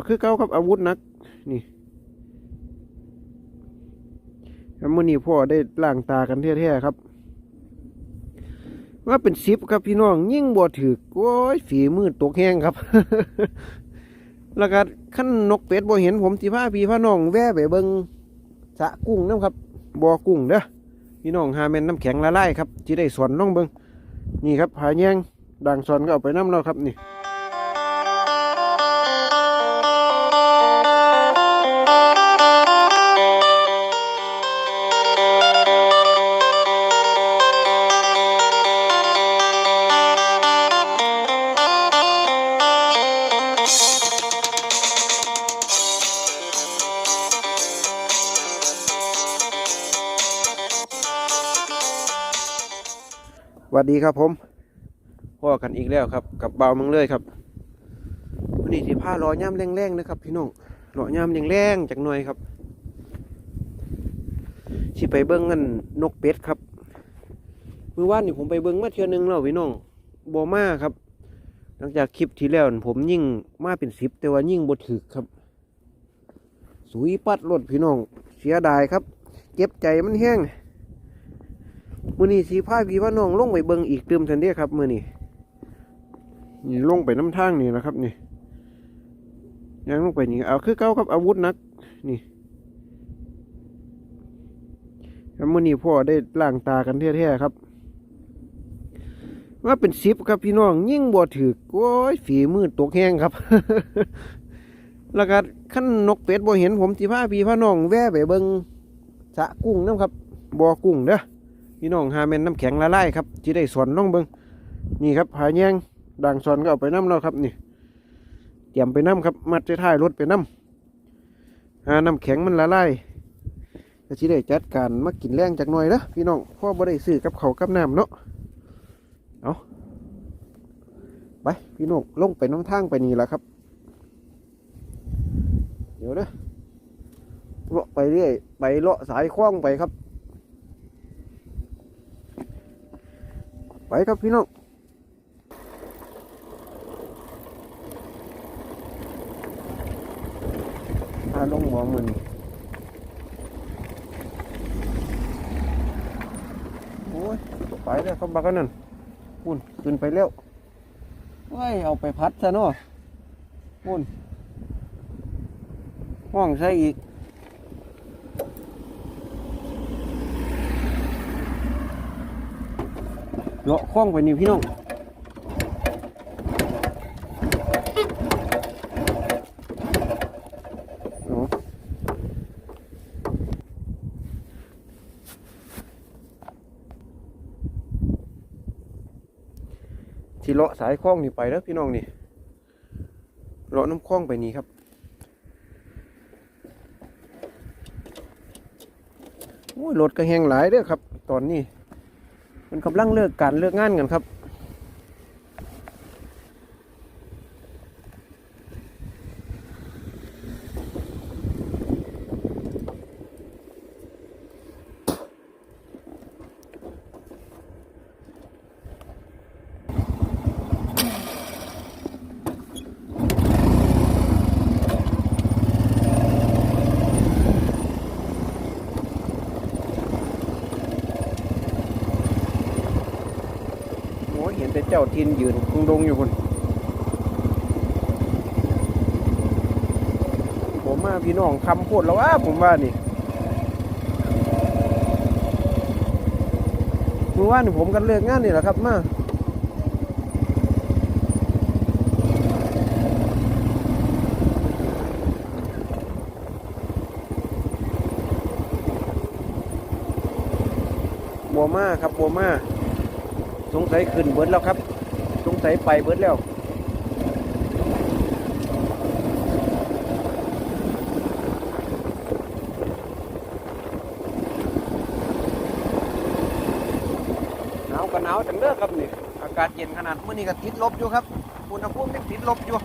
ก็คือเก้ากับอาวุธนัก นี่แล้วมื่อนี้พ่อได้ล้างตากันแท้ๆครับ ว่าเป็นสิบครับพี่น้อง ยิ่งบ่ถือโอ้ยฝีมือตกแห้งครับ แล้วก็ขั้นนกเป็ดบ่เห็นผมสิพาพี่พาน้องแว่ไปเบิงสะกุ้งน้ำครับบ่อกุ้งเด้อพี่น้องหาแม่นน้ำแข็งละลายครับที่ได้สอนน้องเบิงนี่ครับหาแยงด่างสอนก็เอาไปน้ำแล้วครับนี่ วัสดีครับผมพ่อกันอีกแล้วครับ กับเบาเมึงเลยครับวันนี้สิผ้ารอย่ำแรงๆนะครับ พี่น้องรอย่ำแรงๆจากหน่อยครับสิไปเบิ้งกันนกเป็ดครับเมื่อวานนี่ผมไปเบิ้งมาเทื่อนึงแล้วพี่น้องบอมาครับ หลังจากคลิปที่แล้วนั่ผมยิ่งมาเป็นสิบแต่ว่ายิ่งบดถึกครับ สุยปัดรถพี่น้องเสียดายครับเจ็บใจมันแห้ง มื่อนี้สีพาพี่ว่าน้องลงไปเบิงอีกเติมทันเดียครับมื่อนี้นี่ลงไปน้ำทางนี่นะครับนี่ยังลงไปนี่เอาคือเก้ากับอาวุธนัก นี่แล้วมื่อนี้พ่อได้ล้างตากันแท้ๆครับว่าเป็นสิบครับพี่น้องยิ่งบ่ถือโอ้ยฝีมือตกแห้งครับ แล้วก็ขั้นนกเป็ดบ่เห็นผมสิพาพี่พาน้องแว่ไปเบิงสะกุ้งน้ำครับบ่อกุ้งเด้อ พี่น้องหาแม่นน้ำแข็งละลายครับที่ได้สอนน้องเบิงนี่ครับหาแยงด่างสอนก็เอาไปน้ำแล้วครับนี่เตรียมไปน้ำครับ มัดจะท้ายรถไปน้ำหาน้ำแข็งมันละลายก็ที่ได้จัดการมากินแรงจากหน่อยเด้อพี่น้องพ่อบ่ได้ซื้อกับเขากับน้ำเนาะเอาไปพี่น้องลงไปน้ำทางไปนี่แหละครับ เดี๋ยวเด้อเลาะไปเรื่อย ไปเลาะสายคล้องไปครับ ไปครับพี่น้องพาลงหมองมันโอ้ยไปแล้วเขาบักนนั่นปุ่นขึ้นไปแล้วว้ยเอาไปพัดซะเนาะปุ่นห้องใส่อีก เลาะคล้องไปนี่พี่น้องที่เลาะสายคล้องนี่ไปแล้วพี่น้องนี่เลาะน้ำคล้องไปนี่ครับโอ้ยรถก็แห้งหลายเด้อครับ ตอนนี้ มันกำลังเลิกการเลิกงานกันครับ โอ้ย เจ้าทินยืนคงดงอยู่คนผมมาพี่น้องคำพูดแล้วว่าผมว่านี่มื่อวานนผมกันเลิกงานนี่แหละครับมาบัวมาครับบัวมา สงสัยขึ้นเบิดแล้วครับ สงสัยไปเบิดแล้ว หนาวก็หนาวจังเด้อครับนี่ อากาศเย็นขนาดเมื่อนี้ก็ติดลบอยู่ครับ อุณหภูมิยังติดลบอยู่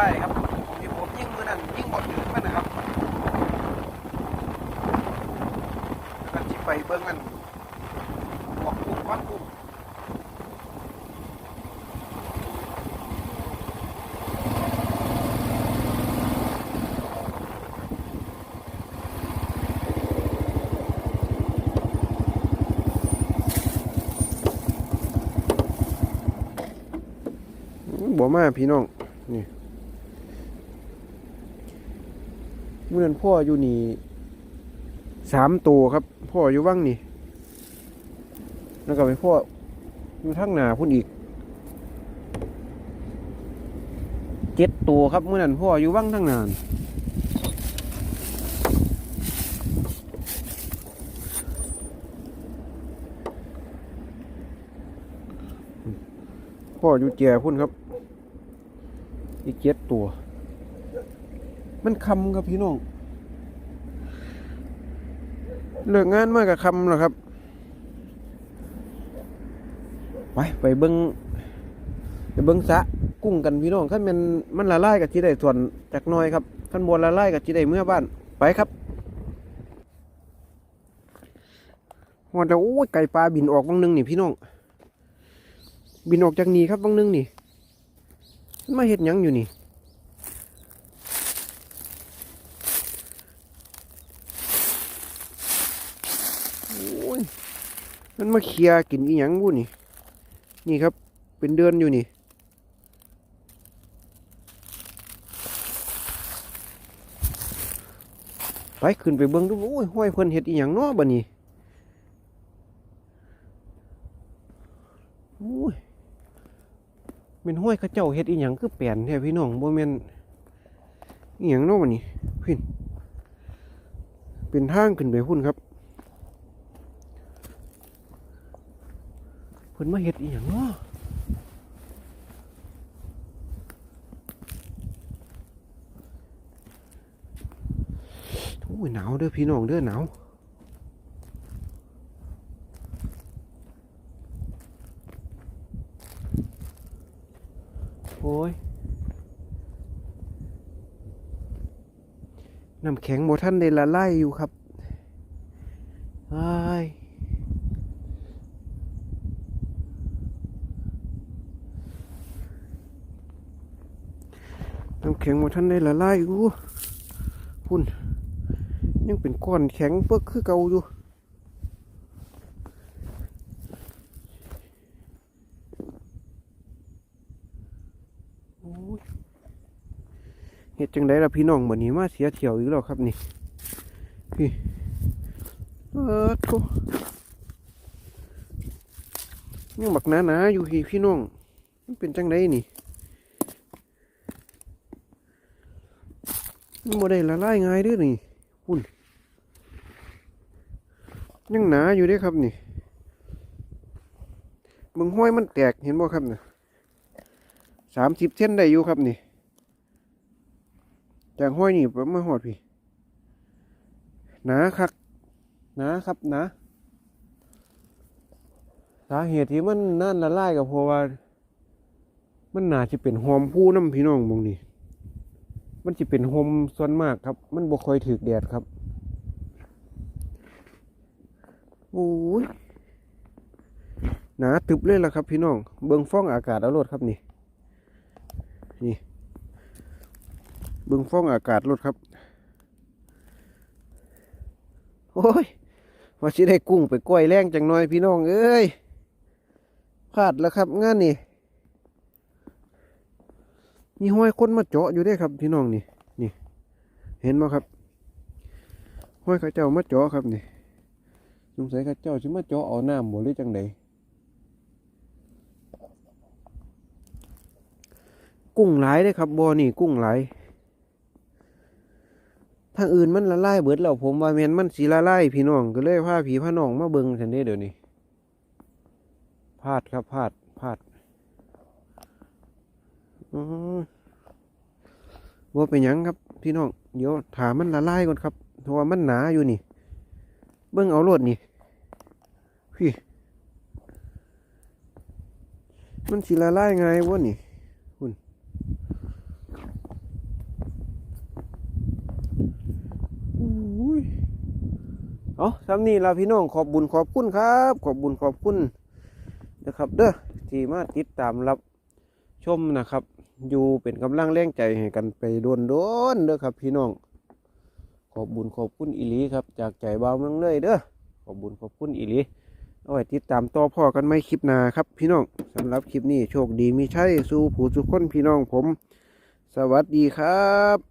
ใช่ครับที่ผมยิ่งมือนั่นยิ่งหมดถืงมันนะครับกันที่ไปเบื้องนั้นบอกกุ้งควันกุ้งบ่มาพี่น้อง นี่ เมื่อนพ่ออยู่นี่สามตัวครับ พ่ออยู่ว่างนี่ แล้วก็ไปพ่ออยู่ทั้งหนาพุ่นอีกเจ็ดตัวครับเมื่อนั้นพ่ออยู่ว่างทั้งนานพ่ออยู่เจียพุ่นครับ อีกเจ็ดตัว มันคำครับพี่น้องเลิกงานมากกับคำแล้วครับ ไปไปเบิ้งไปเบิ้งสะกุ้งกันพี่น้องขั้นมันมันละลายกับจีได้ส่วนจากน้อยครับขั้นบนละลายกับจีได้เมื่อบ้านไปครับหอดแล้วโอ้ยไก่ปลาบินออกบางนึงนี่พี่น้อง บินออกจากนี่ครับบางนึงนี่มันมาเห็ดยังอยู่นี่ โอ้ย มันมาเคลียกินอีหยังบุนี่ นี่ครับ เป็นเดือนอยู่นี่ ไปขึ้นไปเบิ่งดูโอ้ยห้อยเพิ่นเฮ็ดอีหยังเนาะบัดนี้โอ้ยเป็นห้อยเขาเจ้าเฮ็ดอีหยังคือแปลนแท้พี่น้องบ่แม่นอีหยังเนาะบัดนี้พี่นเป็นทางขึ้นไปพุ่นครับ พิ่นมาเฮ็ดอีหยังเนาะโอ้ยหนาวเด้อพี่น้องเด้อหนาวโอ้ยน้ำแข็งโมท่านได้ละลายอยู่ครับไอ้าย น้ำแข็งมาท่านได้ละลายอยู่พุ่นยังเป็นก้อนแข็งเปิกคือเก่าอยู่เห็ดจังไดล่ะพี่น้องเหมือนนี้มาเสียเที่ยวอีกแล้วครับนี่พี่เออโถยังบักหนาๆอยู่พี่พี่น้องมันเป็นจังไดนี่ มันบ่ได้ละลายง่ายด้วยนี่พุ่นยังหนาอยู่ด้วยครับนี่มึงห้อยมันแตกเห็นบ่ครับเนี่ยสามสิบเส้นได้อยู่ครับนี่จากห้อยนี่มาหอดพี่หนาคักหนาครับหนาสาเหตุที่มันนั่นละลายก็เพราะว่า มันหนาจะเป็นหอมผู้น้ำพี่น้องมองนี่ มันจะเป็นโฮมส่วนมากครับ มันบ่ค่อยถือแดดครับโอ้ยหนาตึบเลยล่ะครับ พี่น้อง เบิ่งฟ้องอากาศเอารถครับนี่ นี่ เบิ่งฟ้องอากาศรถครับ โอ้ยว่าสิได้กุ้งไปกล้วยแรงจังน้อยพี่น้อง เอ้ยพลาดแล้วครับงานนี่ มีห้อยคนมาเจาะอยู่ด้ครับพี่น้องนี่นี่ เห็นไหมครับห้อยข้าเจ้ามาเจาะครับนี่สงสัยข้าเจ้าสิมาเจาะเอาน้ำบ่หรือจังใดกุ้งหลายเด้ครับบ่อนี่กุ้งหลายทางอื่นมันละลายเบิดแล้วผมว่าแม่นมันสิละลายพี่น้องก็เลยพาผีพาน้องมาเบิงซั่นเด้เดี๋ยวนี้พลาดครับพลาดพลาด ว่าเป็นยังครับพี่น้อง เดี๋ยวถามมันละลายก่อนครับ เพราะว่ามันหนาอยู่นี่ เบิ้งเอาโลดนี่พี่มันสิละลายไงวะนี่คุณอุ้ยเอาสำนี้ลาพี่น้องขอบบุญขอบคุณครับ ขอบบุญขอบคุณนะครับ เด้อที่มาติดตามรับ ชมนะครับ อยู่เป็นกำลังแรงใจให้กันไปโดนโดนๆเด้อครับ พี่น้อง ขอบบุญขอบคุณอิลีครับ จากใจเบาเมืองเลยเด้อขอบบุญขอบคุณอิลีเอาไว้ติดตามต่อพ่อกันไม่คลิปหน้าครับ พี่น้องสำหรับคลิปนี้โชคดีมีชัยสู้ผู้สุขคนพี่น้องผม สวัสดีครับ